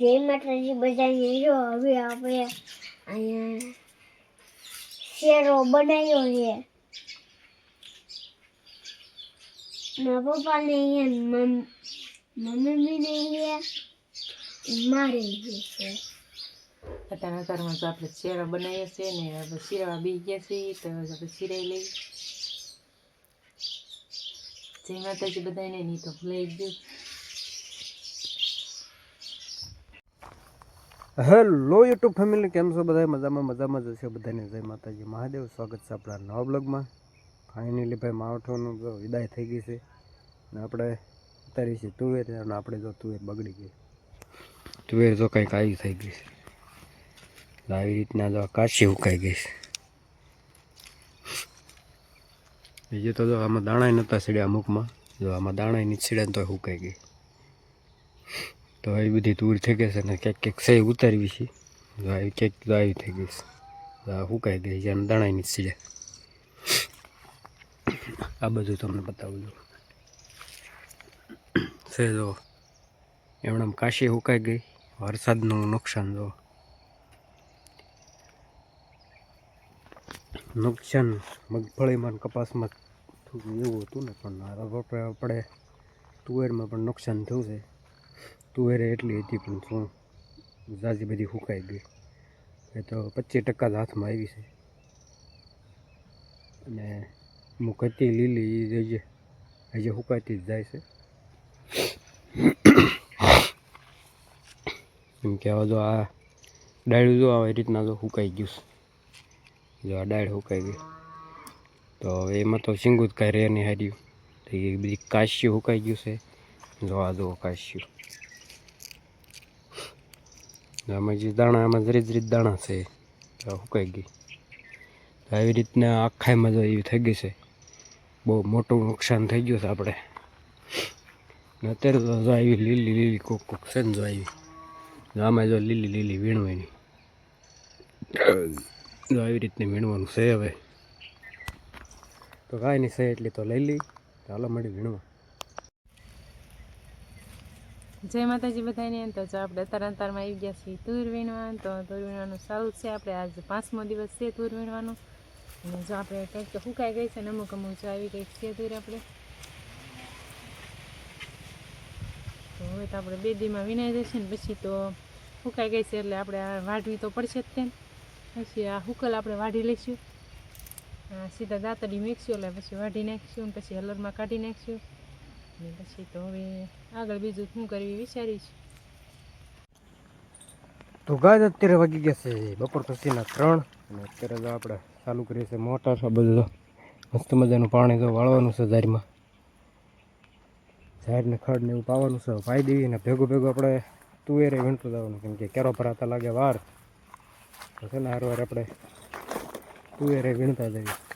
જય માતાજી બધાને જો હવે આપણે અહીંયા શેરો બનાવ્યો છે. મારા પપ્પાને અહીંયા મમ્મી મમ્મીને અહીંયા મારે છે. અત્યારે ઘરમાં તો આપણે શેરો બનાવીએ છીએ ને આપણે શીરાવા બી ગયા છીએ, તો આપણે શીરાઈ લઈ જય માતાજી બધાને, નહીં તો ભૂલાઈ ગયું. હેલો યુટ્યુબ ફેમિલી, કેમ છો બધા મજામાં મજામાં જ હશે બધાને જય માતાજી, મહાદેવ. સ્વાગત છે આપણા નવા બ્લોગમાં ફાઇનલી ભાઈ માવઠોનું જો વિદાય થઈ ગઈ છે. ને આપણે ઉતારી છે તુવેર, અને આપણે જો તુવેર બગડી ગઈ. તુવેર જો કંઈક આવી થઈ ગઈ છે. આવી રીતના જો કાશી ઉકાઈ ગઈ છે. બીજું તો જો આમાં દાણા નહોતા છીડ્યા અમુકમાં. જો આમાં દાણા નીચે તો સુકાઈ ગઈ. તો આવી બધી દૂર થઈ ગઈ છે ને ક્યાંક ક્યાંક સહી ઉતારવી છે. જો આવી ક્યાંક તો આવી થઈ ગઈ છે. તો આ સુકાઈ ગઈ છે અને દાણાની સીડે આ બધું તમને બતાવું છું. છે જો એમણે કાશી સુકાઈ ગઈ. વરસાદનું નુકસાન જો. નુકસાન મગફળીમાં કપાસમાં થોડું એવું હતું ને, પણ આપણે તુવેરમાં પણ નુકસાન થયું છે. તુવેરે એટલી હતી પણ શું? ઝાઝી બધી સુકાઈ ગઈ. એ તો પચીસ ટકા જ હાથમાં આવી છે. અને અમુક હતી લીલી એ હજી હજી સુકાતી જ જાય છે. એમ કહેવા જો આ ડાળું જો આવી રીતના જો સુકાઈ ગયું છે. જો આ ડાળ સુકાઈ ગઈ. તો એમાં તો સિંગું જ કાંઈ રહે નહીં હાર્યું તો એ બધી કાશ્યું સુકાઈ ગયું છે. જો આ જો કાશ્યું આમાં જે દાણા આમાં જરી જરી દાણા છે સુકાઈ ગઈ આવી રીતના આખામાં જો એવી થઈ ગઈ છે બહુ મોટું નુકસાન થઈ ગયું છે આપણે અત્યારે તો જો આવી લીલી લીલી કોક કોક છે ને જો આવી આમાં જો લીલી લીલી વીણવાની જો આવી રીતની વીણવાનું છે હવે તો કાંઈ નહીં છે એટલી તો લઈ લઈ ચાલો મળી વીણવા જય માતાજી બધાને, તો જો આપણે અત્યારે અંતરમાં આવી ગયા છીએ તુર વીણવા, તો તુર વીણવાનું સારું છે. આપણે આજ પાંચમો દિવસ છે તુર વીણવાનો. અને જો આપણે કંઈક તો સુકાઈ ગઈ છે ને અમુક અમુક જો આવી કંઈક છે તુર આપણે. તો હવે તો આપણે બે દીમાં વિનાઈ જશે ને પછી તો સુકાઈ ગઈ છે એટલે આપણે આ વાઢવી તો પડશે જ તેમ. પછી આ હુકલ આપણે વાઢી લઈશું. સીધા દાંતડી મેકશું એટલે પછી વાઢી નાખીશું પછી હલરમાં કાઢી નાખીશું. ને પછી તો હવે આગળ બીજું શું કરવી વિચારીશ તો ગાય અત્યારે વાગી ગયા છે, બપોર પછીના ત્રણ. અને અત્યારે તો આપણે ચાલુ કરીએ છીએ મોટર છે મસ્ત મજાનું પાણી તો વાળવાનું છે ઝાડમાં. ઝાડને ખડ ને એવું પાવાનું છે. પાઈ દેવી અને ભેગું ભેગું આપણે તુવેરે વીણતું જવાનું, કેમ કે કેરો ભરાતા લાગે વાર. તો છે ને હારવાર આપણે તુવેરે વીણતા જઈએ.